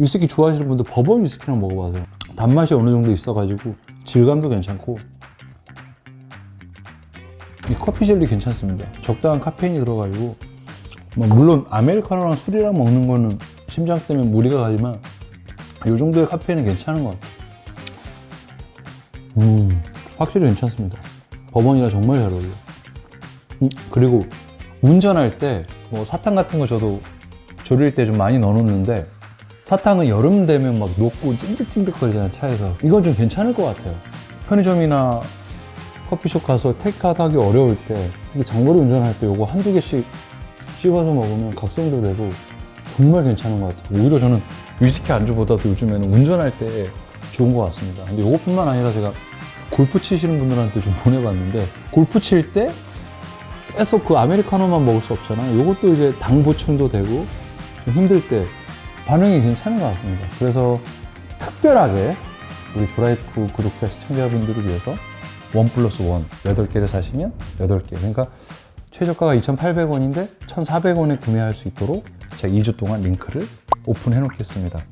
위스키 좋아하시는 분들 버번 위스키랑 먹어봐세요. 단맛이 어느 정도 있어가지고 질감도 괜찮고 이 커피 젤리 괜찮습니다. 적당한 카페인이 들어가지고 뭐 물론 아메리카노랑 술이랑 먹는 거는 심장 때문에 무리가 가지만 이 정도의 카페인은 괜찮은 것 같아요. 음, 확실히 괜찮습니다. 버번이라 정말 잘 어울려. 음, 그리고 운전할 때 뭐 사탕 같은 거 저도 졸일 때좀 많이 넣어놓는데 사탕은 여름 되면 막 녹고 찐득찐득거리잖아요 차에서. 이건 좀 괜찮을 것 같아요. 편의점이나 커피숍 가서 테이크아웃 하기 어려울 때 장거리 운전할 때 요거 한두 개씩 씹어서 먹으면 각성도 되고 정말 괜찮은 것 같아요. 오히려 저는 위스키 안주보다도 요즘에는 운전할 때 좋은 것 같습니다. 근데 요것뿐만 아니라 제가 골프 치시는 분들한테 좀 보내봤는데 골프 칠 때 계속 그 아메리카노만 먹을 수 없잖아요. 요것도 이제 당 보충도 되고 좀 힘들 때 반응이 괜찮은 것 같습니다. 그래서 특별하게 우리 조라이프 구독자 시청자분들을 위해서 원 플러스 원 8개를 사시면 8개. 그러니까 최저가가 2,800원인데 1,400원에 구매할 수 있도록 제가 2주 동안 링크를 오픈해 놓겠습니다.